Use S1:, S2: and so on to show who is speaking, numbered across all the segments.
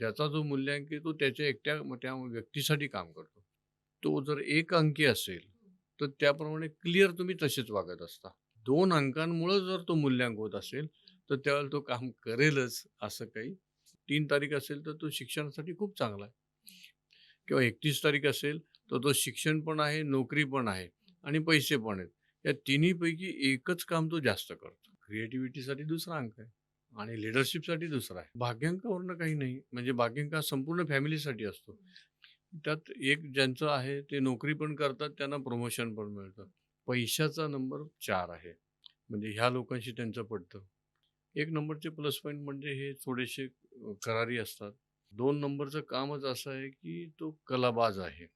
S1: ज्याचा जो मूल्यांक आहे तो त्याच्या एकट्या त्या व्यक्तीसाठी काम करतो. तो जर एक अंकी असेल तर त्याप्रमाणे क्लिअर तुम्ही तसेच वागत असता. दोन अंकांमुळं जर तो मूल्यांक होत असेल तर त्यावेळेला तो काम करेलच असं काही. तीन तारीख असेल तर तो शिक्षणासाठी खूप चांगला आहे. किंवा एकतीस तारीख असेल तर तो शिक्षण पण आहे नोकरी पण आहे आणि पैसे पण आहेत. या तिन्हीपैकी एकच काम तो जास्त करतो. क्रिएटिव्हिटीसाठी दुसरा अंक आहे. आणि लिडरशिपसाठी दुसरा आहे. भाग्यांकावरनं काही नाही. म्हणजे भाग्यांक संपूर्ण फॅमिलीसाठी असतो. त्यात एक ज्यांचं आहे ते नोकरी पण करतात त्यांना प्रमोशन पण मिळतं. पैशाचा नंबर चार आहे. म्हणजे ह्या लोकांशी त्यांचं पडतं. एक नंबरचे प्लस पॉईंट म्हणजे हे थोडेसे करारी असतात. दोन नंबरचं कामच असं आहे की तो कलाबाज आहे.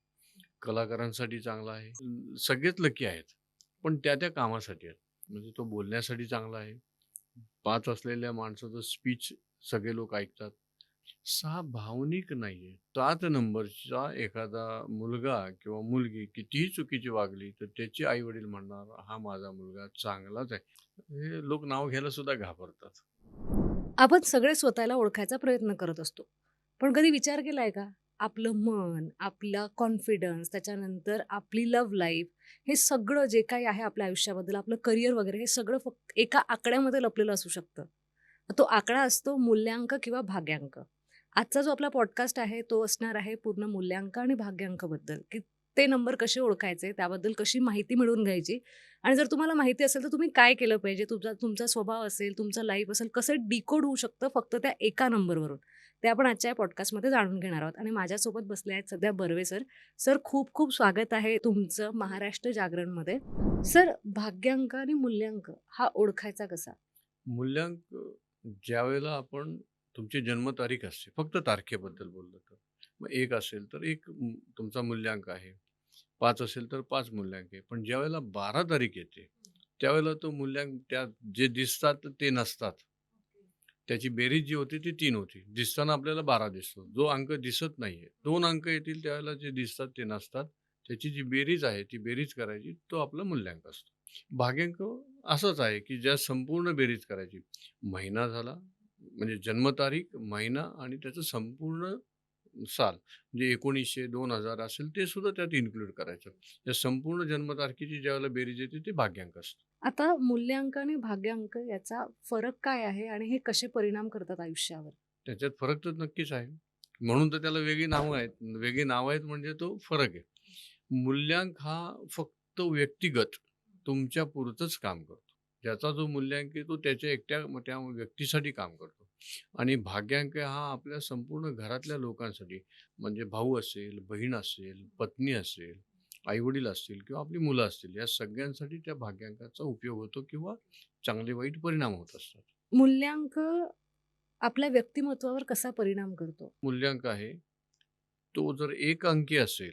S1: कलाकारांसाठी चांगला आहे. सगळेच लकी आहेत. पण त्या त्या कामासाठी आहेत. म्हणजे तो बोलण्यासाठी चांगला आहे. पाच असलेल्या माणसाचं स्पीच सगळे लोक ऐकतात. सहा भावनिक नाहीये. सात नंबरचा एखादा मुलगा किंवा मुलगी कितीही चुकीची वागली तर त्याचे आई वडील म्हणणार हा माझा मुलगा चांगलाच आहे. हे लोक नाव घ्यायला सुद्धा घाबरतात.
S2: आपण सगळे स्वतःला ओळखायचा प्रयत्न करत असतो. पण कधी विचार केलाय का? आपलं मन आपला कॉन्फिडन्स त्याच्यानंतर आपली लव्ह लाईफ हे सगळं जे काही आहे आपल्या आयुष्याबद्दल आपलं करिअर वगैरे हे सगळं फक्त एका आकड्यामध्ये लपलेलं असू शकतं. तो आकडा असतो मूल्यांक किंवा भाग्यांक. आजचा जो आपला पॉडकास्ट आहे तो असणार आहे पूर्ण मूल्यांक आणि भाग्यांकबद्दल. की ते नंबर कसे ओळखायचे त्याबद्दल कशी माहिती मिळवून घ्यायची? आणि जर तुम्हाला माहिती असेल तर तुम्ही काय केलं पाहिजे? तुमचा तुमचा स्वभाव असेल तुमचा लाईफ असेल कसं डिकोड होऊ शकतं फक्त त्या एका नंबरवरून ते आपण आजच्या या पॉडकास्टमध्ये जाणून घेणार आहोत. आणि माझ्यासोबत बसले आहेत सध्या बर्वे सर. सर खूप खूप स्वागत आहे तुमचं महाराष्ट्र जागरणमध्ये. सर भाग्यांक आणि मूल्यांक हा ओळखायचा कसा?
S1: मूल्यांक ज्यावेळेला आपण तुमची जन्मतारीख असते फक्त तारखेबद्दल बोललं तर. मग एक असेल तर एक तुमचा मूल्यांक आहे. पाच असेल तर पाच मूल्यांक आहे. पण ज्यावेळेला बारा तारीख येते त्यावेळेला तो मूल्यांक त्या जे दिसतात ते नसतात. त्याची बेरीज जी होती ती तीन होती. दिसताना आपल्याला बारा दिसतो. जो अंक दिसत नाही आहे दोन अंक येतील त्यावेळेला जे दिसतात ते नसतात. त्याची जी बेरीज आहे ती बेरीज करायची तो आपला मूल्यांक असतो. भाग्यांक असंच आहे की ज्या संपूर्ण बेरीज करायची. महिना झाला म्हणजे जन्मतारीख महिना आणि त्याचं संपूर्ण साल म्हणजे एकोणीसशे दोन हजार असेल ते सुद्धा त्यात इन्क्लूड करायचं. या संपूर्ण जन्मतारखेची ज्यावेळेला बेरीज येते ते भाग्यांक असतं.
S2: आता मूल्यांक आणि भाग्यांक याचा फरक काय आहे आणि हे कसे परिणाम करतात आयुष्यावर?
S1: त्याच्यात फरक तर नक्कीच आहे. म्हणून तर त्याला वेगळी नावं आहेत. वेगळी नावं आहेत म्हणजे तो फरक आहे. मूल्यांक हा फक्त व्यक्तिगत तुमच्या पुरतंच काम करतो. ज्याचा जो मूल्यांक आहे तो त्याच्या एकट्या म- त्या व्यक्तीसाठी काम करतो. आणि भाग्यांक हा आपल्या संपूर्ण घरातल्या लोकांसाठी म्हणजे भाऊ असेल बहीण असेल पत्नी असेल आईवडील असतील किंवा आपली मुलं असतील या सगळ्यांसाठी त्या भाग्यांकाचा उपयोग होतो किंवा चांगले वाईट परिणाम होत असतात.
S2: मूल्यांक आपल्या व्यक्तिमत्वावर कसा परिणाम करतो?
S1: मूल्यांक आहे तो जर एक अंकी असेल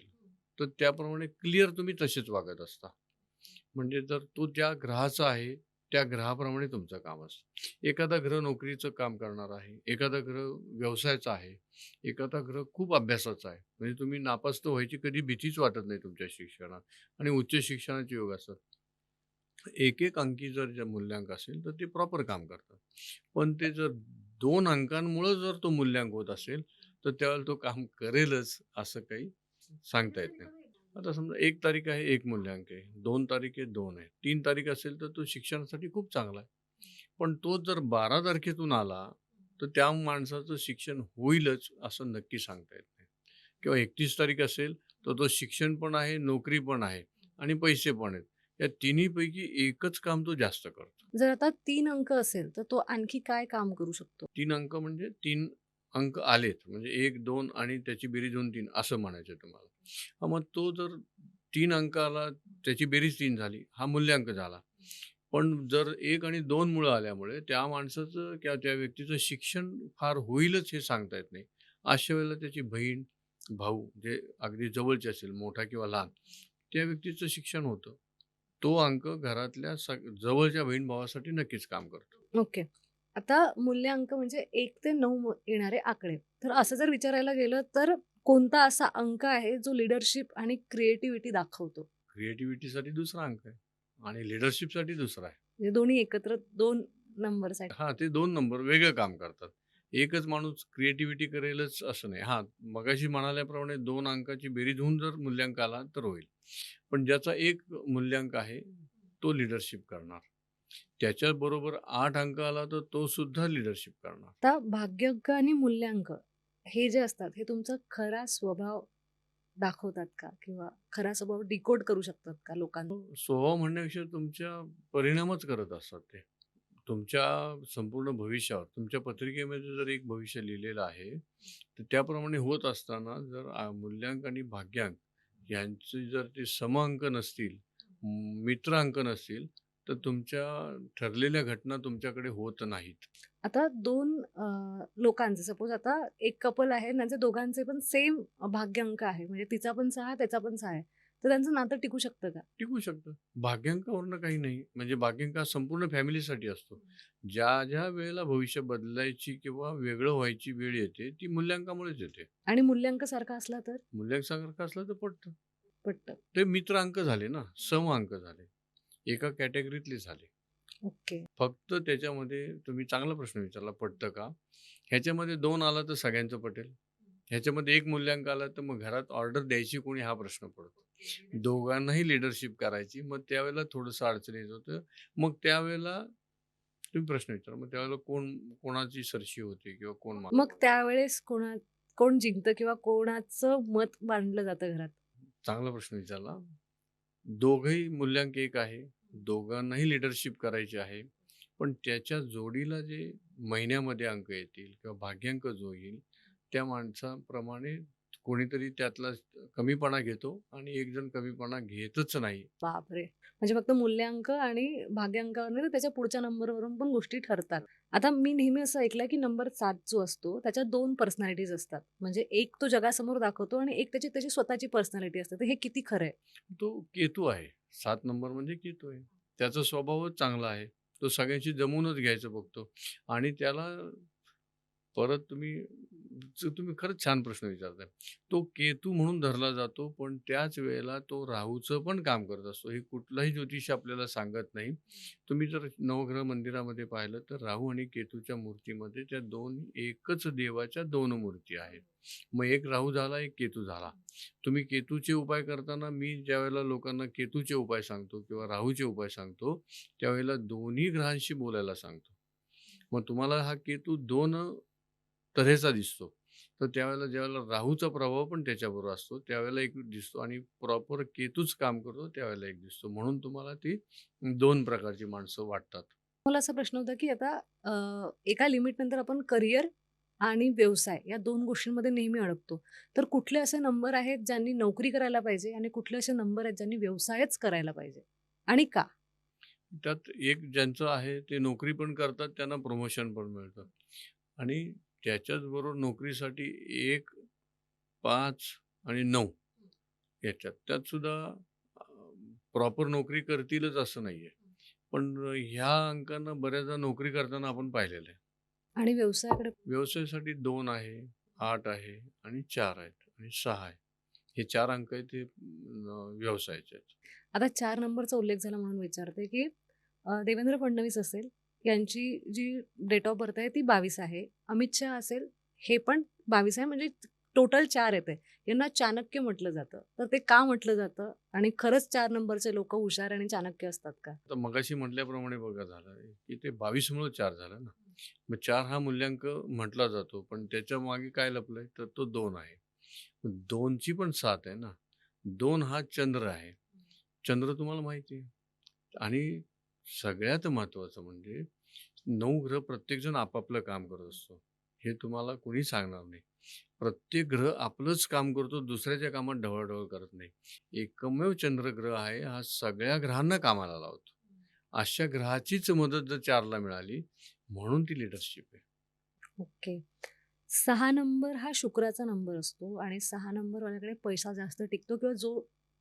S1: तर त्याप्रमाणे क्लिअर तुम्ही तसेच वागत असता. म्हणजे जर तो ज्या ग्रहाचा आहे त्या ग्रहाप्रमाणे तुमचं काम असतं. एखादा ग्रह नोकरीचं काम करणार आहे एखादा ग्रह व्यवसायाचा आहे एखादा ग्रह खूप अभ्यासाचा आहे. म्हणजे तुम्ही नापास्त व्हायची कधी भीतीच वाटत नाही तुमच्या शिक्षणात आणि उच्च शिक्षणाचे योग असतात. एक एक अंकी जर मूल्यांक असेल तर ते प्रॉपर काम करतात. पण ते जर दोन अंकांमुळं जर तो मूल्यांक होत असेल तर त्यावेळेला तो काम करेलच असं काही सांगता येत नाही. आता समजा एक तारीख आहे एक मूल्यांक आहे दोन तारीख आहे दोन आहे. तीन तारीख असेल तर तो शिक्षणासाठी खूप चांगला आहे. पण तो जर बारा तारखेतून आला तर त्या माणसाचं शिक्षण होईलच असं नक्की सांगता येत नाही. किंवा एकतीस तारीख असेल तर तो शिक्षण पण आहे नोकरी पण आहे आणि पैसे पण आहेत. या तिन्हीपैकी एकच काम तो जास्त करतो.
S2: जर आता तीन अंक असेल तर तो आणखी काय काम करू शकतो?
S1: तीन अंक म्हणजे तीन अंक आलेत. म्हणजे एक दोन आणि त्याची बेरीज दोन तीन असं म्हणायचं तुम्हाला. मग तो जर तीन अंक आला त्याची बेरीज तीन झाली हा मूल्यांक झाला. पण जर एक आणि दोन मुळं आल्यामुळे त्या माणसाचं किंवा त्या व्यक्तीचं शिक्षण फार होईलच हे सांगता येत नाही. अशा वेळेला त्याची बहीण भाऊ जे अगदी जवळचे असेल मोठा किंवा लहान त्या व्यक्तीचं शिक्षण होतं. तो अंक घरातल्या सग जवळच्या बहीण भावासाठी नक्कीच काम करतो.
S2: ओके. आता मूल्यांक म्हणजे एक ते नऊ येणारे आकडे. तर असं जर विचारायला गेलं तर कोणता असा अंक आहे जो लिडरशिप आणि क्रिएटिव्हिटी दाखवतो?
S1: क्रिएटिव्हिटीसाठी दुसरा अंक आहे आणि लिडरशिपसाठी दुसरा आहे.
S2: म्हणजे दोन्ही एकत्र दोन नंबरसाठी.
S1: हा ते दोन नंबर वेगळं काम करतात. एकच माणूस क्रिएटिव्हिटी करेलच असं नाही. हां मगाशी म्हणाल्याप्रमाणे दोन अंकाची बेरीज होऊन जर मूल्यांक आला तर होईल. पण ज्याचा एक मूल्यांक आहे तो लिडरशिप करणार. त्याच्याबरोबर आठ अंक आला तर तो सुद्धा लिडरशिप करणार.
S2: आता भाग्यांक आणि मूल्यांक हे जे असतात हे तुमचा खरा स्वभाव दाखवतात का? किंवा खरा स्वभाव डिकोड करू शकतात का लोकांना हो,
S1: स्वभाव म्हणण्यापेक्षा तुमच्या परिणामच करत असतात ते. तुमच्या संपूर्ण भविष्यावर तुमच्या पत्रिकेमध्ये जर एक भविष्य लिहिलेलं आहे तर त्याप्रमाणे होत असताना जर मूल्यांक आणि भाग्यांक यांचे जर ते समअंक नसतील म- मित्र अंक नसतील तर तुमच्या ठरलेल्या घटना तुमच्याकडे होत नाहीत.
S2: आता दोन लोकांचे सपोज आता एक कपल आहे त्यांचे दोघांचे पण सेम भाग्यांक आहे. म्हणजे तिचा पण सहा त्याचा पण सहा आहे. तर त्यांचं नातं टिकू शकतं का?
S1: टिकू शकतं. भाग्यांकावरनं काही नाही. म्हणजे भाग्यांक हा संपूर्ण फॅमिलीसाठी असतो. ज्या ज्या वेळेला भविष्य बदलायची किंवा वेगळं व्हायची वेळ येते ती मूल्यांकामुळेच येते.
S2: आणि मूल्यांक सारखा असला तर?
S1: मूल्यांक सारखं असलं तर पडतं
S2: पटतं.
S1: ते मित्र अंक झाले ना. सम अंक झाले. एका कॅटेगरीतले झाले.
S2: ओके.
S1: फक्त त्याच्यामध्ये तुम्ही चांगला प्रश्न विचारला पटतं का? ह्याच्यामध्ये दोन आला तर सगळ्यांचं पटेल. ह्याच्यामध्ये एक मूल्यांक आला तर मग घरात ऑर्डर द्यायची कोणी हा प्रश्न पडतो. दोघांनाही लिडरशिप करायची मग त्यावेळेला थोडंसं अडचणीत होतं. मग त्यावेळेला तुम्ही प्रश्न विचारा मग त्यावेळेला कोण कोणाची सरशी होते किंवा कोण मागे.
S2: त्यावेळेस कोणा कोण जिंकतं किंवा कोणाचं मत मांडलं जातं घरात?
S1: चांगला प्रश्न विचारला. दोघंही मूल्यांक एक आहे. दोघांनाही लिडरशिप करायची आहे. पण त्याच्या जोडीला जे महिन्यामध्ये अंक येतील किंवा भाग्यांक जो येईल त्या माणसाप्रमाणे कोणीतरी त्यातला कमीपणा घेतो आणि एक जण कमीपणा घेतच नाही.
S2: बापरे! म्हणजे फक्त मूल्यांक आणि भाग्यांकावर नाही तर त्याच्या पुढच्या नंबरवरून पण गोष्टी ठरतात. आता मी नेहमी असं ऐकलं की नंबर सात जो असतो त्याच्या दोन पर्सनॅलिटीज असतात. म्हणजे एक तो जगासमोर दाखवतो आणि एक त्याची त्याची स्वतःची पर्सनॅलिटी असते. तर हे किती खरं आहे?
S1: तो केतू आहे. सात नंबर म्हणजे केतू आहे. त्याचा स्वभावच चांगला आहे. तो सगळ्यांशी जमूनच घ्यायचं बघतो. आणि त्याला परत तुम्ही तुम्ही खरंच छान प्रश्न विचारताय. तो केतू म्हणून धरला जातो पण त्याच वेळेला तो राहूचं पण काम करत असतो. हे कुठलाही ज्योतिष आपल्याला सांगत नाही. तुम्ही जर नवग्रह मंदिरामध्ये पाहिलं तर राहू आणि केतूच्या मूर्तीमध्ये त्या दोन एकच देवाच्या दोन मूर्ती आहेत. मग एक राहू झाला एक केतू झाला. तुम्ही केतूचे उपाय करताना मी ज्यावेळेला लोकांना केतूचे उपाय सांगतो किंवा राहूचे उपाय सांगतो त्यावेळेला दोन्ही ग्रहांशी बोलायला सांगतो. मग तुम्हाला हा केतू दोन तऱ्हेचा दिसतो. तर त्यावेळेला ज्यावेळेला राहूचा प्रभाव पण त्याच्याबरोबर असतो त्यावेळेला एक दिसतो आणि प्रॉपर केतूच काम करतो त्यावेळेला एक दिसतो. म्हणून तुम्हाला ती दोन प्रकारची माणसं वाटतात.
S2: मला असा प्रश्न होता की आता एका लिमिट नंतर आपण करिअर आणि व्यवसाय या दोन गोष्टींमध्ये नेहमी अडकतो. तर कुठले असे नंबर आहेत ज्यांनी नोकरी करायला पाहिजे आणि कुठले असे नंबर आहेत ज्यांनी व्यवसायच करायला पाहिजे? आणि का?
S1: त्यात एक ज्यांचं आहे ते नोकरी पण करतात त्यांना प्रमोशन पण मिळतं. आणि त्याच्याच बरोबर नोकरीसाठी एक पाच आणि नऊ याच्यात. त्यात सुद्धा प्रॉपर नोकरी करतीलच असं नाही आहे पण ह्या अंकांना बऱ्याचदा नोकरी करताना आपण पाहिलेलं आहे.
S2: आणि व्यवसायाकडे?
S1: व्यवसायासाठी दोन आहे आठ आहे आणि चार आहेत आणि सहा आहे. हे चार अंक आहेत ते व्यवसायाचे आहेत.
S2: आता चार नंबरचा उल्लेख झाला म्हणून विचारते की देवेंद्र फडणवीस असेल यांची जी डेट ऑफ बर्थ आहे ती बावीस आहे. अमित शहा असेल हे पण बावीस आहे. म्हणजे टोटल चार येते यांना चाणक्य म्हटलं जातं. तर ते का म्हटलं जातं? आणि खरंच चार नंबरचे लोक हुशार आणि चाणक्य असतात का?
S1: तर मगाशी म्हटल्याप्रमाणे बघा झालं की ते बावीसमुळं चार झालं ना. मग चार हा मूल्यांक म्हटला जातो पण त्याच्यामागे काय लपलंय? तर तो दोन आहे. दोनची पण सात आहे ना. दोन हा चंद्र आहे. चंद्र तुम्हाला माहिती आहे. आणि सगळ्यात महत्त्वाचं म्हणजे नऊ ग्रह प्रत्येकजण आपापलं काम करत असतो. हे तुम्हाला कोणी सांगणार नाही. प्रत्येक ग्रह आपलंच काम करतो दुसऱ्याच्या कामात ढवळढवळ करत नाही. एकमेव चंद्रग्रह आहे हा सगळ्या ग्रहांना कामाला लावतो. अशा ग्रहाचीच मदत जर चारला मिळाली म्हणून ती लिडरशिप आहे.
S2: ओके. सहा नंबर हा शुक्राचा नंबर असतो आणि सहा नंबरवाल्याकडे पैसा जास्त टिकतो किंवा जो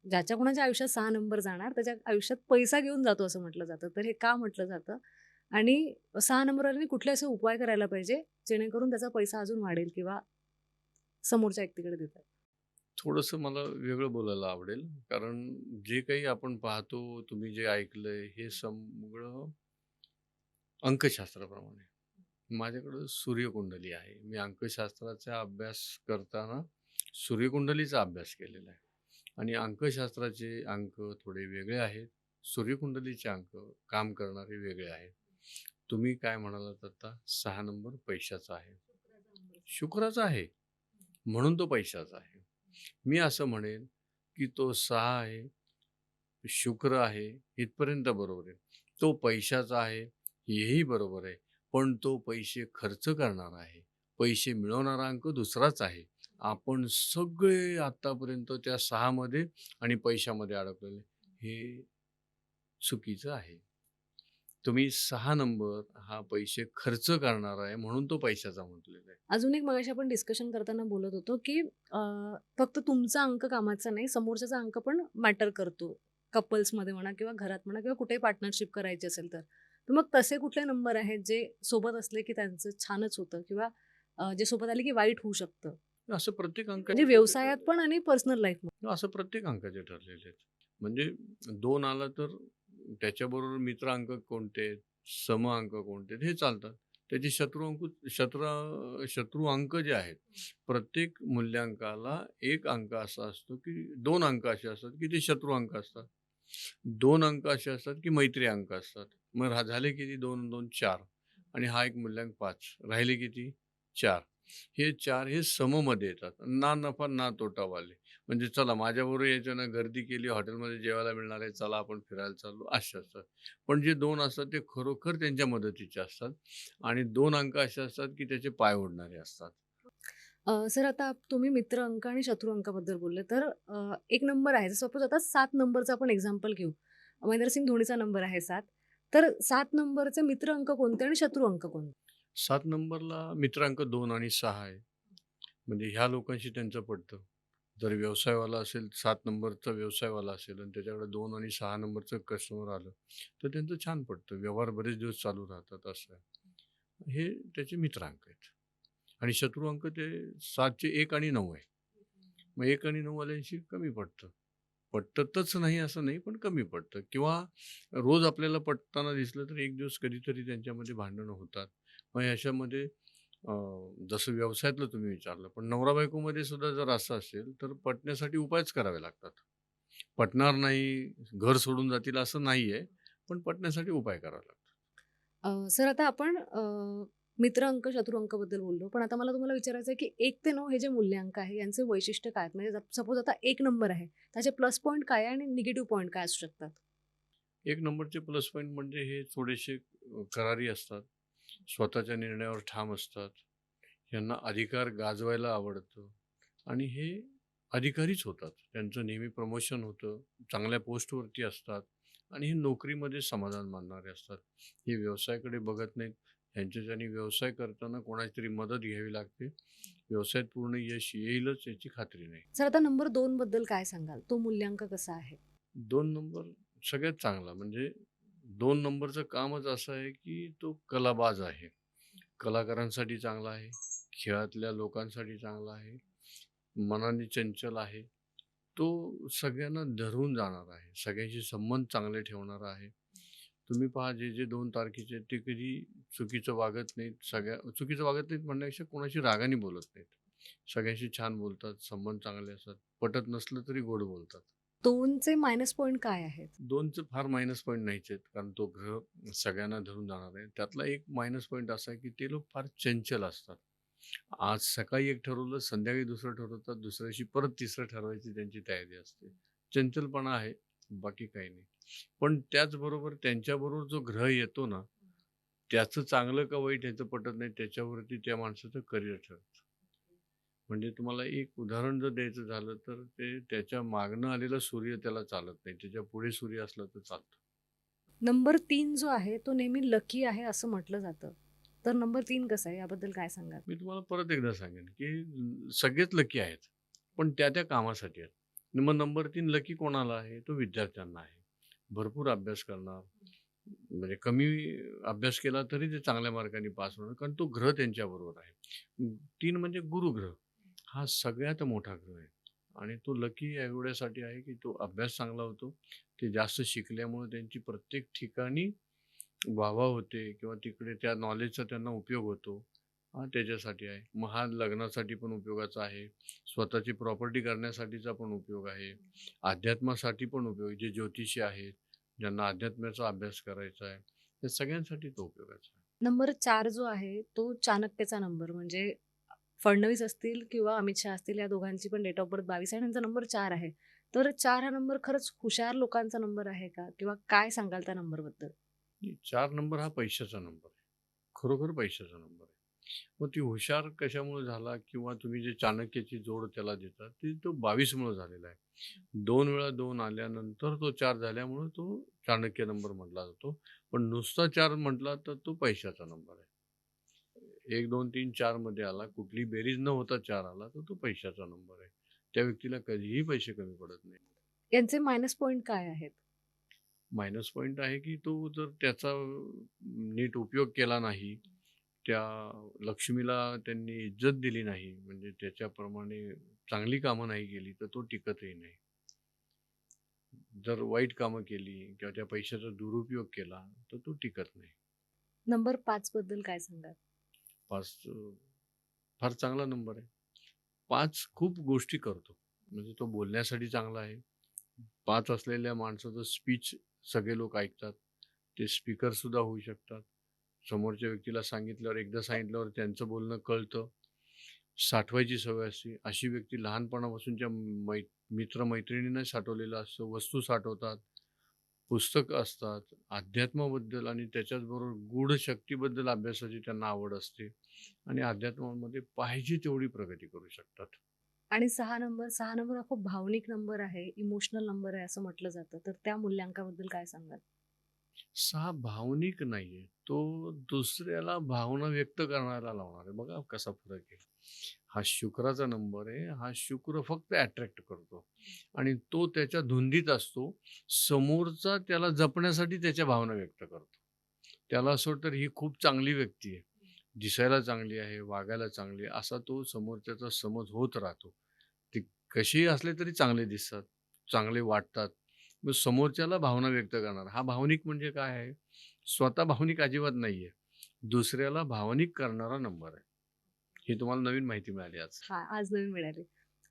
S2: ज्याच्या कोणाच्या आयुष्यात सहा नंबर जाणार त्याच्या आयुष्यात पैसा घेऊन जातो असं म्हटलं जातं. तर हे का म्हटलं जातं? आणि सहा नंबरवाल्यांनी कुठले असे उपाय करायला पाहिजे जेणेकरून त्याचा पैसा अजून वाढेल किंवा समोरच्या व्यक्तीकडे देतात?
S1: थोडंसं मला वेगळं बोलायला आवडेल. कारण जे काही आपण पाहतो तुम्ही जे ऐकलंय हे सगळं अंकशास्त्राप्रमाणे. माझ्याकडं सूर्यकुंडली आहे. मी अंकशास्त्राचा अभ्यास करताना सूर्यकुंडलीचा अभ्यास केलेला आहे. आणि अंकशास्त्राचे अंक थोडे वेगळे आहेत. सूर्यकुंडलीचे अंक काम करणारे वेगळे आहेत. तुम्ही काय म्हणालात आता सहा नंबर पैशाचा आहे. शुक्राचा आहे. म्हणून तो पैशाचा आहे. मी असं म्हणेन, की तो सहा आहे, शुक्र आहे, इथपर्यंत बरोबर आहे. तो पैशाचा आहे, हेही बरोबर आहे. पण तो पैसे खर्च करणारा आहे. पैसे मिळवणारा अंक दुसराच आहे. आपण सगळे आत्तापर्यंत त्या सहामध्ये आणि पैशामध्ये अडकलेले. हे चुकीचं आहे. तुम्ही सहा नंबर हा पैसे खर्च करणार आहे म्हणून तो पैशाचा म्हटलेला आहे.
S2: अजून एक मगाशी आपण डिस्कशन करताना बोलत होतो, की फक्त तुमचा अंक कामाचा नाही, समोरच्याचा अंक पण मॅटर करतो. कपल्समध्ये म्हणा किंवा घरात म्हणा किंवा कुठेही पार्टनरशिप करायची असेल तर. तर मग तसे कुठले नंबर आहेत जे सोबत असले की त्यांचं छानच होतं किंवा जे सोबत आले की वाईट होऊ शकतं?
S1: असं प्रत्येक अंक
S2: म्हणजे व्यवसायात पण आणि पर्सनल लाईफमध्ये.
S1: असं प्रत्येक अंकाचे ठरलेले आहेत. म्हणजे 2 आला तर त्याच्याबरोबर मित्र अंक कोणते सम अंक कोणते हे चालतात. त्याचे शत्रू अंक शत्रू शत्रू अंक जे आहेत, प्रत्येक मूल्यांकाला 1 अंक असा असतो, की 2 अंक असे असतात, की ते शत्रू अंक असतात. 2 अंक असे असतात, की मैत्री अंक असतात. मग झाले किती 2 2 4 आणि हा एक मूल्यांक 5 राहिले किती 4. हे चार हे सममध्ये येतात. ना नफा ना तोटावाले. म्हणजे चला माझ्याबरोबर याच्यानं गर्दी केली हॉटेलमध्ये जेवायला मिळणार आहे, चला आपण फिरायला चाललो असे असतात. पण जे दोन असतात ते खरोखर त्यांच्या मदतीचे असतात आणि दोन अंक असे असतात, की त्याचे पाय ओढणारे असतात.
S2: सर आता तुम्ही मित्र अंक आणि शत्रू अंकाबद्दल बोलले तर एक नंबर आहे. सपोज आता सात नंबरचा आपण एक्झाम्पल घेऊ. महेंद्रसिंग धोनीचा नंबर आहे सात तर सात नंबरचे मित्र अंक कोणते आणि शत्रू अंक कोणते?
S1: सात नंबरला मित्रांक दोन आणि सहा आहे. म्हणजे ह्या लोकांशी त्यांचं पडतं जर व्यवसायवाला असेल सात नंबरचा व्यवसायवाला असेल आणि त्याच्याकडे दोन आणि सहा नंबरचं कस्टमर आलं, तर त्यांचं छान पडतं व्यवहार बरेच दिवस चालू राहतात असं आहे. हे त्याचे मित्रांक आहेत. आणि शत्रू अंक ते 7चे 1 आणि नऊ आहे. मग एक आणि नऊ वाल्यांशी कमी पडतं पटतच नाही असं नाही, पण कमी पडतं किंवा रोज आपल्याला पटताना दिसलं तर एक दिवस कधीतरी त्यांच्यामध्ये भांडणं होतात. मग अ, जसं व्यवसायातलं तुम्ही विचारलं, पण नवरा-बायकोमध्ये सुद्धा जर असं असेल, तर पटण्यासाठी उपायच करावे लागतात. पटणार नाही, घर सोडून जातील असं नाहीये, पण पटण्यासाठी उपाय करावे लागतात.
S2: सर आता आपण मित्र अंक, शत्रू अंकाबद्दल बोललो. पण आता मला तुम्हाला विचारायचं आहे, की 1 ते 9 हे जे मूल्यांक आहे, यांचे वैशिष्ट्य काय? म्हणजे सपोज आता 1 नंबर आहे, त्याचे प्लस पॉइंट काय आहे आणि निगेटिव्ह पॉइंट काय असू शकतात?
S1: 1 नंबरचे प्लस पॉइंट म्हणजे हे थोडेसे करारी असतात. स्वतःच्या निर्णयावर ठाम असतात. यांना अधिकार गाजवायला आवडतं आणि हे अधिकारीच होतात. त्यांचं नेहमी प्रमोशन होतं. चांगल्या पोस्टवरती असतात आणि हे नोकरीमध्ये समाधान मानणारे असतात. हे व्यवसायाकडे बघत नाहीत. ह्यांच्याच्यानी व्यवसाय करताना कोणाची तरी मदत घ्यावी लागते. व्यवसायात पूर्ण यश येईलच याची खात्री नाही.
S2: सर आता नंबर 2 बद्दल काय सांगाल? तो मूल्यांक कसा आहे?
S1: 2 नंबर सगळ्यात चांगला म्हणजे दोन नंबरचं कामच असं आहे, की तो कलाबाज आहे. कलाकारांसाठी चांगला आहे. खेळातल्या लोकांसाठी चांगला आहे. मनाने चंचल आहे. तो सगळ्यांना धरून जाणार आहे. सगळ्यांशी संबंध चांगले ठेवणारा आहे. तुम्ही पहा जे, जे दोन तारखेचे ते कधी चुकीचं वागत नाहीत. सगळ्या चुकीचं वागत नाहीत म्हणण्यापेक्षा कोणाशी रागाने बोलत नाहीत. सगळ्यांशी छान बोलतात. संबंध चांगले असतात. पटत नसलं तरी गोड बोलतात.
S2: दोनचे मायनस पॉईंट काय आहेत?
S1: दोनचं फार मायनस पॉईंट नाहीच आहेत. कारण तो ग्रह सगळ्यांना धरून जाणार आहे. त्यातला एक मायनस पॉईंट असा आहे, की ते लोक फार चंचल असतात. आज सकाळी एक ठरवलं, संध्याकाळी दुसरं ठरवतात. दुसऱ्याशी परत तिसरं ठरवायची त्यांची तयारी असते. चंचलपणा आहे, बाकी काही नाही. पण त्याचबरोबर त्यांच्याबरोबर जो ग्रह येतो ना, त्याचं चांगलं का वाईट ह्याचं पटत नाही. त्याच्यावरती त्या माणसाचं करिअर ठरतं. म्हणजे तुम्हाला एक उदाहरण जर द्यायचं झालं, तर ते त्याच्या मागनं आलेला सूर्य त्याला चालत नाही. त्याच्या पुढे सूर्य असला तर चालतं.
S2: नंबर 3 जो आहे, तो नेहमी लकी आहे असं म्हटलं जातं. तर नंबर 3 कसा आहे? याबद्दल काय सांगाल?
S1: मी तुम्हाला परत एकदा सांगेन, की सगळेच लकी आहेत. पण त्या-त्या कामासाठी आहेत. मग नंबर 3 लकी कोणाला आहे? तो विद्यार्थ्यांना आहे. भरपूर अभ्यास करणार. म्हणजे कमी अभ्यास केला तरी ते चांगल्या मार्कांनी पास होणार. कारण तो ग्रह त्यांच्याबरोबर आहे. 3 म्हणजे गुरुग्रह. हा सगळ्यात मोठा ग्रह आहे. आणि तो लकी एवढ्यासाठी आहे, की तो अभ्यास चांगला होतो. ते जास्त शिकल्यामुळे त्यांची प्रत्येक ठिकाणी वाहवा होते किंवा तिकडे त्या नॉलेजचा त्यांना उपयोग होतो. हा त्याच्यासाठी आहे. मग हा लग्नासाठी पण उपयोगाचा आहे. स्वतःची प्रॉपर्टी करण्यासाठीचा पण उपयोग आहे. अध्यात्मासाठी पण उपयोग जे ज्योतिषी आहेत ज्यांना अध्यात्माचा अभ्यास करायचा आहे त्या सगळ्यांसाठी तो उपयोगाचा आहे.
S2: नंबर चार जो आहे तो चाणक्याचा नंबर. म्हणजे फडणवीस असतील किंवा अमित शहा असतील या दोघांची पण डेट ऑफ बर्थ बावीस आहे आणि त्यांचा नंबर चार आहे. तर चार हा नंबर खरंच हुशार लोकांचा नंबर आहे का? किंवा काय सांगाल त्या नंबरबद्दल
S1: चार नंबर हा पैशाचा नंबर आहे. खरोखर पैशाचा नंबर आहे. मग ती हुशार कशामुळे झाला किंवा तुम्ही जे चाणक्याची जोड त्याला देता ती तो बावीसमुळे झालेला आहे. दोन वेळा दोन आल्यानंतर तो चार झाल्यामुळे तो चाणक्य नंबर म्हटला जातो. पण नुसता चार म्हटला तर तो पैशाचा नंबर आहे. एक दोन तीन चारमध्ये आला. कुठली बेरीज न होता चार आला तर तो पैशाचा नंबर आहे. त्या व्यक्तीला कधीही पैसे कमी पडत नाही.
S2: यांचे मायनस पॉईंट काय आहेत?
S1: मायनस पॉईंट आहे की तो जर त्याचा नीट उपयोग केला नाही त्या लक्ष्मीला त्यांनी इज्जत दिली नाही म्हणजे त्याच्याप्रमाणे चांगली कामं नाही केली तर तो टिकतही नाही. जर वाईट कामं केली किंवा त्या पैशाचा दुरुपयोग केला तर तो टिकत नाही.
S2: नंबर पाच बद्दल काय सांगाल?
S1: पाच फार चांगला नंबर आहे. पाच खूप गोष्टी करतो. म्हणजे तो बोलण्यासाठी चांगला आहे. पाच असलेल्या माणसाचं स्पीच सगळे लोक ऐकतात. ते स्पीकर सुद्धा होऊ शकतात. समोरच्या व्यक्तीला सांगितल्यावर एकदा सांगितल्यावर त्यांचं बोलणं कळतं. साठवायची सवय असते. अशी व्यक्ती लहानपणापासूनच्या मै मित्रमैत्रिणींना साठवलेलं असतं. वस्तू साठवतात. पुस्तक असतात अध्यात्माबद्दल आणि त्याच्याचबरोबर गूढ शक्तीबद्दल अभ्यासाची त्यांना आवड असते आणि अध्यात्मामध्ये पाहिजे तेवढी प्रगती करू शकतात.
S2: आणि सहा नंबर सहा नंबर हा खूप भावनिक नंबर आहे इमोशनल नंबर आहे असं म्हटलं जातं. तर त्या मूल्यांकाबद्दल काय सांगाल?
S1: सहा भावनिक नाहीये. तो दुसऱ्याला भावना व्यक्त करण्याला लावणार आहे. बघा कसा फरक आहे. हा शुक्राचा नंबर आहे. हा शुक्र फक्त अट्रॅक्ट करतो. आणि तो त्याच्या धुंदीत असतो. समोरचा त्याला जपण्यासाठी त्याच्या भावना व्यक्त करतो. त्याला असं वाटतं ही खूप चांगली व्यक्ती आहे. दिसायला चांगली आहे. वागायला चांगली आहे. असा तो समोरच्याचा समज होत राहतो. ते कशीही असले तरी चांगले दिसतात. चांगले वाटतात. मग समोरच्याला भावना व्यक्त करणार. हा भावनिक म्हणजे काय आहे? स्वतः भावनिक अजिबात नाही आहे दुसऱ्याला भावनिक करणारा नंबर आहे. ही तुम्हाला नवीन माहिती मिळाली आज.
S2: हा आज नवीन मिळाली.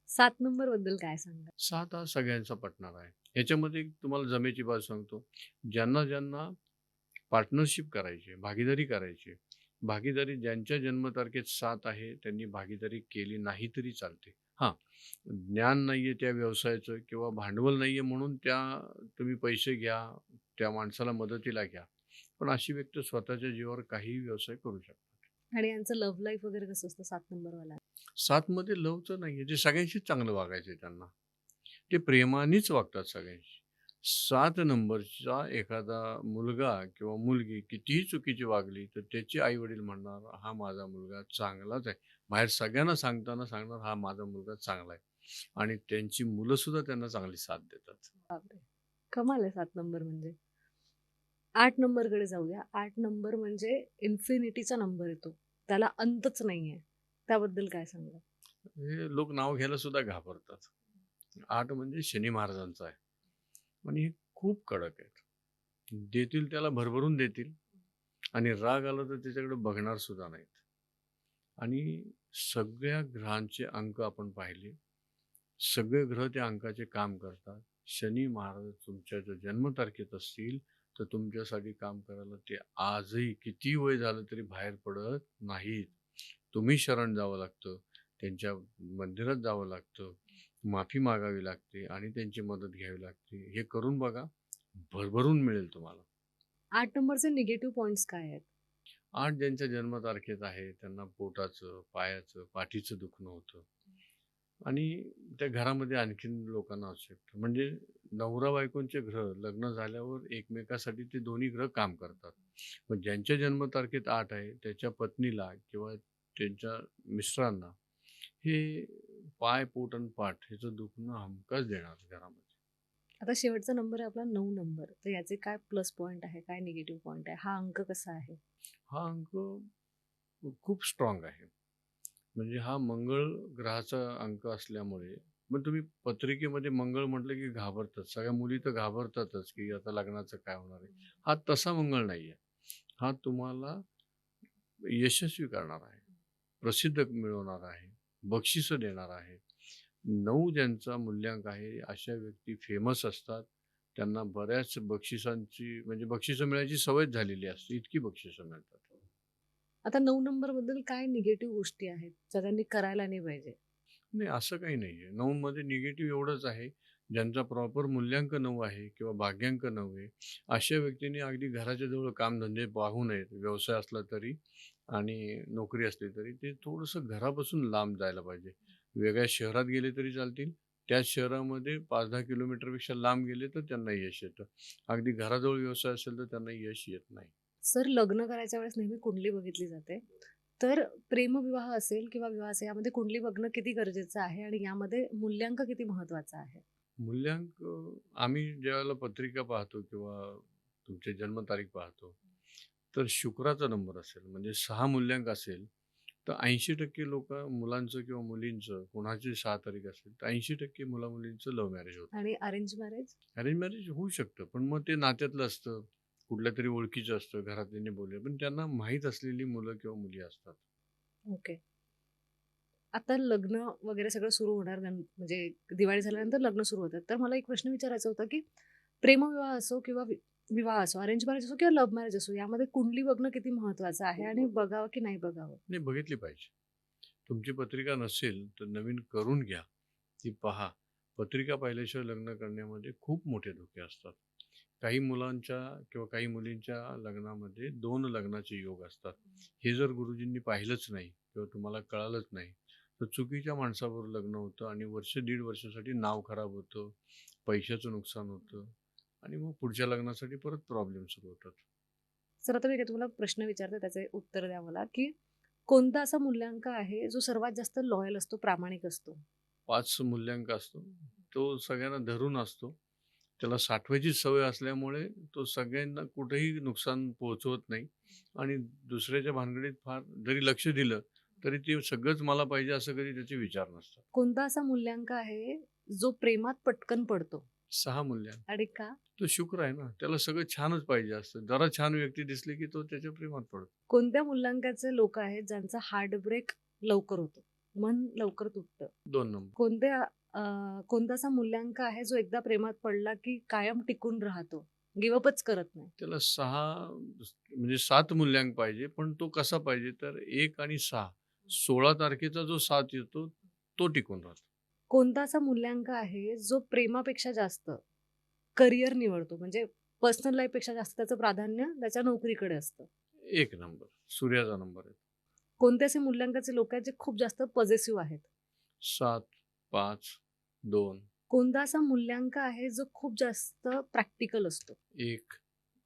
S2: सात नंबरबद्दल काय सांगाल?
S1: सात हा सगळ्यांचा पटणार आहे. याच्यामध्ये तुम्हाला जमेची बाजू सांगतो. ज्यांना ज्यांना पार्टनरशिप करायची भागीदारी करायची भागीदारी ज्यांच्या जन्मतारखेत सात आहे त्यांनी भागीदारी केली नाही तरी चालते. हां. ज्ञान नाही आहे त्या व्यवसायाचं किंवा भांडवल नाही आहे म्हणून त्या तुम्ही पैसे घ्या त्या माणसाला मदतीला घ्या. पण अशी व्यक्ती स्वतःच्या जीवावर काहीही व्यवसाय करू शकतात.
S2: आणि यांचं लव्ह लाईफ वगैरे कसं असतं? सात नंबरवाला?
S1: सातमध्ये लवचं नाही आहे ते सगळ्यांशीच चांगलं वागायचं आहे त्यांना. ते प्रेमानेच वागतात सगळ्यांशी. सात नंबरचा एखादा मुलगा किंवा मुलगी कितीही चुकीची वागली तर त्याचे आई वडील म्हणणार हा माझा मुलगा चांगलाच आहे. बाहेर सगळ्यांना सांगताना सांगणार हा माझा मुलगा चांगला आहे. आणि त्यांची मुलं सुद्धा त्यांना चांगली साथ देतात.
S2: कमाल आहे सात नंबर म्हणजे. आठ नंबरकडे जाऊया. आठ नंबर म्हणजे इन्फिनिटीचा नंबर येतो त्याला अंतच नाहीये. त्याबद्दल काय सांगा
S1: हे लोक नाव घ्यायला सुद्धा घाबरतात. आठ म्हणजे शनी महाराजांचा आहे. आणि हे खूप कडक आहेत. देतील त्याला भरभरून देतील आणि राग आला तर त्याच्याकडे बघणार सुद्धा नाहीत. आणि सगळ्या ग्रहांचे अंक आपण पाहिले. सगळे ग्रह त्या अंकाचे काम करतात. शनी महाराज तुमच्या जर जन्मतारखेत असतील तर तुमच्यासाठी काम करायला ते आजही किती वय झालं तरी बाहेर पडत नाहीत. तुम्ही शरण जावं लागतं. त्यांच्या मंदिरात जावं लागतं. माफी मागावी लागते आणि त्यांची मदत घ्यावी लागते. हे करून बघा भरभरून मिळेल तुम्हाला.
S2: आठ नंबरचे निगेटिव्ह पॉइंट्स काय आहेत?
S1: आठ ज्यांच्या जन्मतारखेत आहे त्यांना पोटाचं पायाचं पाठीचं दुखणं होतं. आणि त्या घरामध्ये आणखीन लोकांना असू शकतं म्हणजे नवरा बायकोंचे ग्रह लग्न झाल्यावर एकमेकासाठी ते दोन्ही ग्रह काम करतात. मग ज्यांच्या जन्मतारखेत आठ आहे त्याच्या पत्नीला किंवा त्यांच्या मिस्टरांना हे पाय पोट आणि पाठ ह्याचं दुखणं हमखास देणार घरामध्ये.
S2: आता शेवटचा नंबर आहे आपला नऊ नंबर. तर याचे काय प्लस पॉइंट आहे काय निगेटिव्ह पॉइंट आहे? हा अंक कसा आहे?
S1: हा अंक खूप स्ट्रॉंग आहे. म्हणजे हा मंगळ ग्रहाचा अंक असल्यामुळे मग तुम्ही पत्रिकेमध्ये मंगळ म्हटलं की घाबरतात. सगळ्या मुली तर घाबरतातच की आता लग्नाचं काय होणार आहे. हा तसा मंगळ नाही आहे हा तुम्हाला यशस्वी करणार आहे. प्रसिद्ध मिळवणार आहे. बक्षिसं देणार आहे. नऊ ज्यांचा मूल्यांक आहे अशा व्यक्ती फेमस असतात. त्यांना बऱ्याच बक्षिसांची म्हणजे बक्षिसं मिळायची सवयच झालेली असते. इतकी बक्षिसं मिळतात.
S2: आता नऊ नंबरबद्दल काय निगेटिव्ह गोष्टी आहेत? ज्या त्यांनी करायला नाही पाहिजे.
S1: नाही असं काही नाही आहे नऊमध्ये निगेटिव्ह एवढंच आहे. ज्यांचा प्रॉपर मूल्यांक नऊ आहे किंवा भाग्यांक नऊ आहे अशा व्यक्तींनी अगदी घराच्या जवळ कामधंदे पाहू नयेत. व्यवसाय असला तरी आणि नोकरी असली तरी ते थोडंसं घरापासून लांब जायला पाहिजे. वेगळ्या शहरात गेले तरी चालतील. त्याच शहरामध्ये पाच दहा किलोमीटरपेक्षा लांब गेले तर त्यांना यश येतं. अगदी घराजवळ व्यवसाय असेल तर त्यांना यश येत नाही.
S2: सर लग्न करायच्या वेळेस नेहमी कुंडली बघितली जाते. तर प्रेमविवाह असेल किंवा विवाह असेल यामध्ये कुंडली बघणं किती गरजेचं आहे आणि यामध्ये मूल्यांक किती महत्त्वाचा आहे?
S1: मूल्यांक आम्ही ज्यावेळेला पत्रिका पाहतो किंवा तुमची जन्मतारीख पाहतो तर शुक्राचा नंबर असेल म्हणजे सहा मूल्यांक असेल तर ऐंशी टक्के लोक मुलांचं किंवा मुलींचं कोणाची सहा तारीख असेल तर ऐंशी टक्के मुला मुलींचं लव्ह मॅरेज होतं.
S2: आणि अरेंज मॅरेज
S1: अरेंज मॅरेज होऊ शकतं पण मग ते नात्यातलं असतं कुठल्या तरी ओळखीचं असतं घरातल्याने बोलले पण त्यांना माहीत असलेली मुलं किंवा मुली असतात.
S2: ओके. आता लग्न वगैरे सगळं सुरू होणार म्हणजे दिवाळी झाल्यानंतर लग्न सुरू होतात. तर मला एक प्रश्न विचारायचा होता की प्रेमविवाह असो किंवा विवाह असो अरेंज मॅरेज असो किंवा लव्ह मॅरेज असो यामध्ये कुंडली बघणं किती महत्वाचं आहे आणि बघावं की नाही बघावं?
S1: नाही बघितली पाहिजे. तुमची पत्रिका नसेल तर नवीन करून घ्या. ती पहा. पत्रिका पाहिल्याशिवाय लग्न करण्यामध्ये खूप मोठे धोके असतात. काही मुलांच्या किंवा काही मुलींच्या लग्नामध्ये दोन लग्नाचे योग असतात. हे जर गुरुजींनी पाहिलंच नाही किंवा तुम्हाला कळालंच नाही तर चुकीच्या माणसाबरोबर लग्न होतं आणि वर्ष दीड वर्षासाठी नाव खराब होतं पैशाचं नुकसान होतं आणि मग पुढच्या लग्नासाठी परत प्रॉब्लेम सुरू होतात.
S2: सर आता मी काय तुम्हाला प्रश्न विचारते त्याचे उत्तर द्या मला की कोणता असा मूल्यांक आहे जो सर्वात जास्त लॉयल असतो प्रामाणिक असतो?
S1: पाच मूल्यांक असतो. तो सगळ्यांना धरून असतो. त्याला साठवायची सवय असल्यामुळे तो सगळ्यांना कुठेही नुकसान पोहोचवत नाही. आणि दुसऱ्याच्या भानगडीत फार जरी लक्ष दिलं तरी ते सगळंच मला पाहिजे असं कधी त्याचे विचार नसतात.
S2: कोणता असा मूल्यांक आहे जो प्रेमात पटकन पडतो?
S1: सहा मूल्यांक
S2: आणि का?
S1: तो शुक्र आहे ना त्याला सगळं छानच पाहिजे असतं. जरा छान व्यक्ती दिसली की तो त्याच्या प्रेमात पडतो.
S2: कोणत्या मूल्यांकाचे लोक आहेत ज्यांचा हार्ट ब्रेक लवकर होतो? मन लवकर तुटतं
S1: दोन नंबर.
S2: कोणत्या अं, कोणता असा मूल्यांक आहे जो एकदा प्रेमात पडला की कायम टिकून राहतो? गिवअपच करत नाही.
S1: त्याला सहा म्हणजे सात मूल्यांक पाहिजे पण तो कसा पाहिजे? तर एक आणि सहा. सोळा तारखेचा जो सात येतो तो टिकून राहतो.
S2: कोणता असा मूल्यांक आहे जो प्रेमापेक्षा जास्त करिअर निवडतो? म्हणजे पर्सनल लाईफपेक्षा जास्त त्याचं प्राधान्य त्याच्या नोकरीकडे असतं.
S1: एक नंबर. सूर्याचा नंबर आहे.
S2: कोणते असे मूल्यांकाचे लोक आहेत जे खूप जास्त पॉझिटिव्ह आहेत?
S1: सात पाच दोन.
S2: कोणता असा मूल्यांक आहे जो खूप जास्त प्रॅक्टिकल असतो?
S1: एक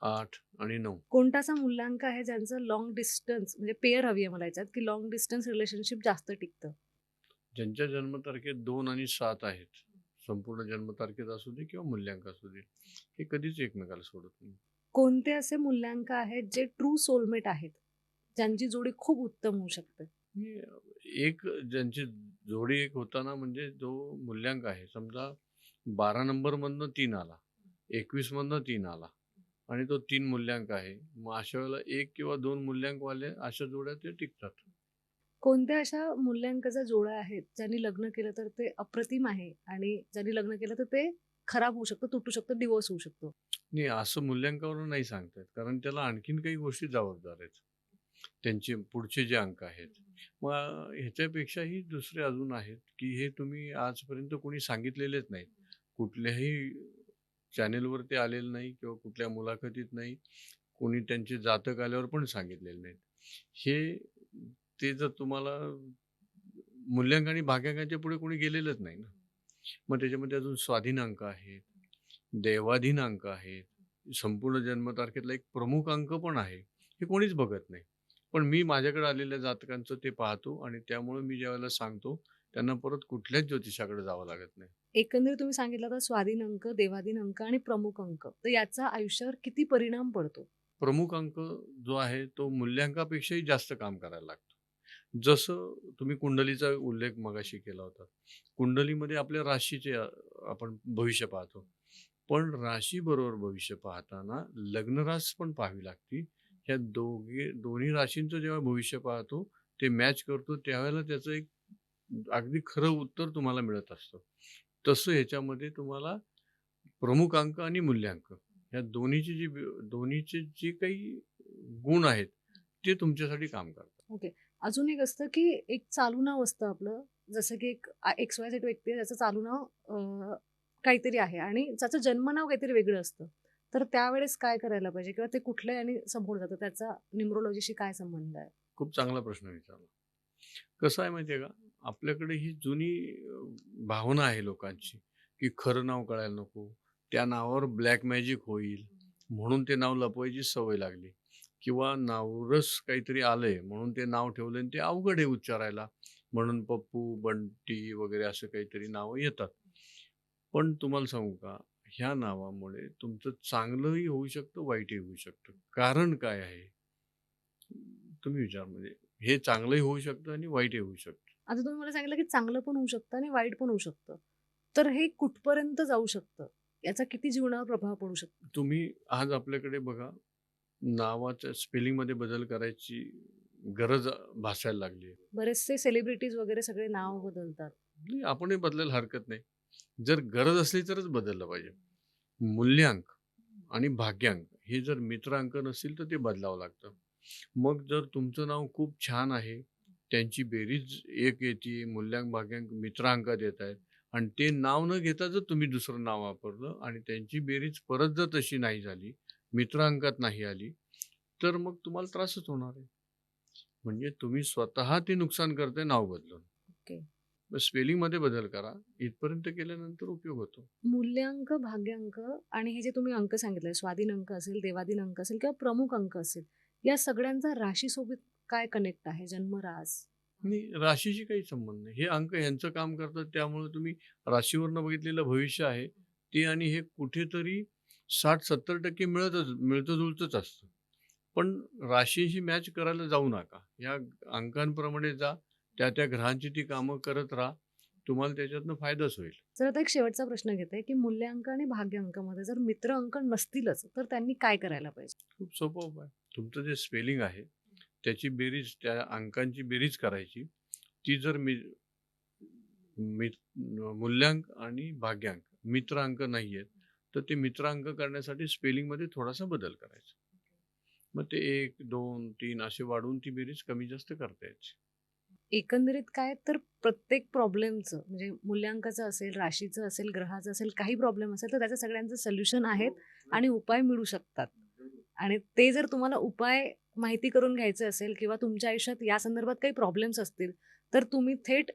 S1: आठ आणि नऊ.
S2: कोणता असा मूल्यांक आहे ज्यांचं लॉंग डिस्टन्स म्हणजे पेअर हवी आहे मला याच्यात की लॉंग डिस्टन्स रिलेशनशिप जास्त टिकतं?
S1: ज्यांच्या जन्मतारखेत दोन आणि सात आहेत संपूर्ण जन्मतारखेत असू दे किंवा मूल्यांक असू दे हे कधीच एकमेकाला सोडत नाही.
S2: कोणते असे मूल्यांक आहेत जे ट्रू सोलमेट आहेत ज्यांची जोडी खूप उत्तम होऊ शकते?
S1: एक ज्यांची जोडी एक होताना म्हणजे जो मूल्यांक आहे समजा बारा नंबरमधनं तीन आला एकवीसमधनं तीन आला आणि तो तीन मूल्यांक आहे मग अशा वेळेला एक किंवा दोन मूल्यांकवाले अशा जोड्या ते टिकतात.
S2: कोणत्या अशा मूल्यांकाच्या जोड्या आहेत ज्यांनी लग्न केलं तर ते अप्रतिम आहे आणि ज्यांनी लग्न केलं तर ते खराब होऊ शकतं तुटू शकतं डिवोर्स होऊ शकतो?
S1: नाही असं मूल्यांकावरून नाही सांगतायत कारण त्याला आणखीन काही गोष्टी जबाबदार आहेत. त्यांचे पुढचे जे अंक आहेत. मग ह्याच्यापेक्षाही दुसरे अजून आहेत की हे तुम्ही आजपर्यंत कोणी सांगितलेलेच नाहीत. कुठल्याही चॅनेलवर ते आलेलं नाही किंवा कुठल्या मुलाखतीत नाही. कोणी त्यांचे जातक आल्यावर पण सांगितलेले नाहीत. हे ते जर तुम्हाला मूल्यांक आणि भाग्यांकाच्या पुढे कोणी गेलेलंच नाही ना. मग त्याच्यामध्ये अजून स्वाधीन अंक आहेत देवाधीन अंक आहेत संपूर्ण जन्मतारखेतला एक प्रमुख अंक पण आहे हे कोणीच बघत नाही. पण मी माझ्याकडे आलेल्या जातकांचं ते पाहतो आणि त्यामुळे मी ज्यावेळेला सांगतो त्यांना परत कुठल्याच ज्योतिषाकडे जावं लागत नाही.
S2: एकंदरीत तुम्ही सांगितलं तर स्वाधीन अंक देवाधीन अंक आणि प्रमुख अंक. तर याचा आयुष्यावर किती परिणाम पडतो?
S1: प्रमुख अंक जो आहे तो मूल्यांकापेक्षाही जास्त काम करायला लागतो. जसं तुम्ही कुंडलीचा उल्लेख मगाशी केला होता. कुंडलीमध्ये आपल्या राशीचे आपण भविष्य पाहतो. पण राशीबरोबर भविष्य पाहताना लग्नरास पण पाहावी लागते. ह्या दोघे दोन्ही राशींचं जेव्हा भविष्य पाहतो ते मॅच करतो त्यावेळेला त्याचं एक अगदी खरं उत्तर तुम्हाला मिळत असतं. तसं ह्याच्यामध्ये तुम्हाला प्रमुख अंक आणि मूल्यांक ह्या दोन्हीचे जे दोन्हीचे जे काही गुण आहेत ते तुमच्यासाठी काम करतात. ओके.
S2: अजून एक असतं की एक चालू नाव असतं आपलं. जसं की एक एक्स वाय झेड व्यक्ती आहे त्याचं चालू नाव काहीतरी आहे आणि त्याचं जन्मनाव काहीतरी वेगळं असतं. तर त्यावेळेस काय करायला पाहिजे किंवा ते कुठल्या आणि समोर जातं त्याचा न्युमरोलॉजीशी काय संबंध आहे?
S1: खूप चांगला प्रश्न विचारला. कसं आहे माहिती आहे का? आपल्याकडे ही जुनी भावना आहे लोकांची की खरं नाव कळायला नको त्या नावावर ब्लॅक मॅजिक होईल. म्हणून ते नाव लपवायची सवय लागली. किंवा नावरस काहीतरी आलंय म्हणून ते नाव ठेवलं आणि ते अवघड आहे उच्चारायला. म्हणून पप्पू बंटी वगैरे असं काहीतरी नावं येतात. पण तुम्हाला सांगू का ह्या नावामुळे तुमचं चांगलंही होऊ शकतं वाईटही होऊ शकतं. कारण काय आहे? तुम्ही विचार म्हणजे हे चांगलंही होऊ शकतं आणि वाईटही होऊ शकतं.
S2: आता तुम्ही मला सांगितलं की चांगलं पण होऊ शकतं आणि वाईट पण होऊ शकतं. तर हे कुठपर्यंत जाऊ शकतं? याचा किती जीवनावर प्रभाव पडू शकतो?
S1: तुम्ही आज आपल्याकडे बघा नावाच्या स्पेलिंगमध्ये बदल करायची गरज भासायला लागली आहे.
S2: बरेचसे सेलिब्रिटीज वगैरे सगळे नाव बदलतात.
S1: नाही, आपणही बदलायला हरकत नाही. जर गरज असली तरच बदललं पाहिजे. मूल्यांक आणि भाग्यांक हे जर मित्रांक नसतील तर ते बदलावं लागतं. मग जर तुमचं नाव खूप छान आहे त्यांची बेरीज एक येते मूल्यांक भाग्यांक मित्रांकात येत आहेत आणि ते नाव न घेता जर तुम्ही दुसरं नाव वापरलं आणि त्यांची बेरीज परत जर तशी नाही झाली मित्रांकात नाही आली तर मग तुम्हाला त्रासच होणार आहे. म्हणजे तुम्ही स्वतः ते नुकसान करताय नाव बदलून.
S2: ओके.
S1: स्पेलिंगमध्ये बदल करा. इथपर्यंत केल्यानंतर उपयोग होतो.
S2: मूल्यांक भाग्यांक आणि हे जे तुम्ही अंक सांगितले स्वाधीन अंक असेल देवाधीन अंक असेल किंवा प्रमुख अंक असेल या सगळ्यांचा राशीसोबत काय कनेक्ट आहे? जन्मरास
S1: आणि राशीशी काही संबंध नाही. हे अंक यांचं काम करतात त्यामुळे तुम्ही राशीवरनं बघितलेलं भविष्य आहे. ते आणि हे कुठेतरी साठ सत्तर टक्के मिळतच मिळतं जुळतंच असतं. पण राशीशी मॅच करायला जाऊ नका. या अंकांप्रमाणे जा त्या त्या ग्रहांची ती कामं करत राहा. तुम्हाला त्याच्यातनं फायदाच होईल.
S2: जर आता एक शेवटचा प्रश्न घेते की मूल्यांक आणि भाग्यांकामध्ये जर मित्र अंक नसतीलच तर त्यांनी काय करायला पाहिजे?
S1: खूप सोपं उपाय. तुमचं जे स्पेलिंग आहे त्याची बेरीज त्या अंकांची बेरीज करायची. ती जर मी मी मूल्यांक आणि भाग्यांक मित्र अंक नाही आहेत तर ते मित्रांक करण्यासाठी स्पेलिंगमध्ये थोडासा बदल करायचा. मग ते एक दोन तीन असे वाढवून ती बेरीज कमी जास्त करता यायची.
S2: एकंदरीत काय तर प्रत्येक प्रॉब्लेमचं म्हणजे मूल्यांकाचं असेल राशीचं असेल ग्रहाचं असेल काही प्रॉब्लेम असेल तर त्याच्या सगळ्यांचं सोल्युशन आहेत आणि उपाय मिळू शकतात. आणि ते जर तुम्हाला उपाय माहिती करून घ्यायचे असेल किंवा तुमच्या आयुष्यात या संदर्भात काही प्रॉब्लेम्स असतील तर तुम्ही थेट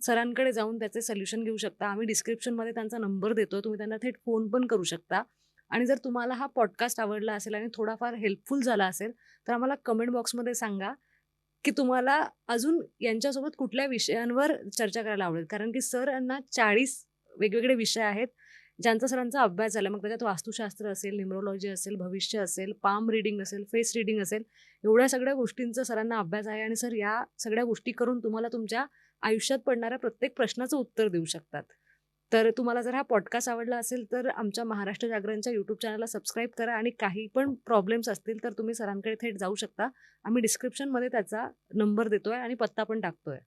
S2: सरांकडे जाऊन त्याचे सोल्युशन घेऊ शकता. आम्ही डिस्क्रिप्शनमध्ये त्यांचा नंबर देतो तुम्ही त्यांना थेट फोन पण करू शकता. आणि जर तुम्हाला हा पॉडकास्ट आवडला असेल आणि थोडाफार हेल्पफुल झाला असेल तर आम्हाला कमेंट बॉक्समध्ये सांगा की तुम्हाला अजून यांच्यासोबत कुठल्या विषयांवर चर्चा करायला आवडेल. कारण की सर यांना चाळीस वेगवेगळे विषय आहेत. ज्यांचा सरांचा अभ्यास झाला मग त्याच्यात वास्तुशास्त्र असेल न्युमरोलॉजी असेल भविष्य असेल पाम रिडिंग असेल फेस रिडिंग असेल एवढ्या सगळ्या गोष्टींचा सरांना अभ्यास आहे. आणि सर या सगळ्या गोष्टी करून तुम्हाला तुमच्या आयुष्यात पडणाऱ्या प्रत्येक प्रश्नाचं उत्तर देऊ शकतात. तर तुम्हाला जर हा पॉडकास्ट आवडला असेल तर आमच्या महाराष्ट्र जागरणच्या यूट्यूब चॅनलला सबस्क्राईब करा आणि काही पण प्रॉब्लेम्स असतील तर तुम्ही सरांकडे थेट जाऊ शकता. आम्ही डिस्क्रिप्शनमध्ये त्याचा नंबर देतोय आणि पत्ता पण टाकतोय.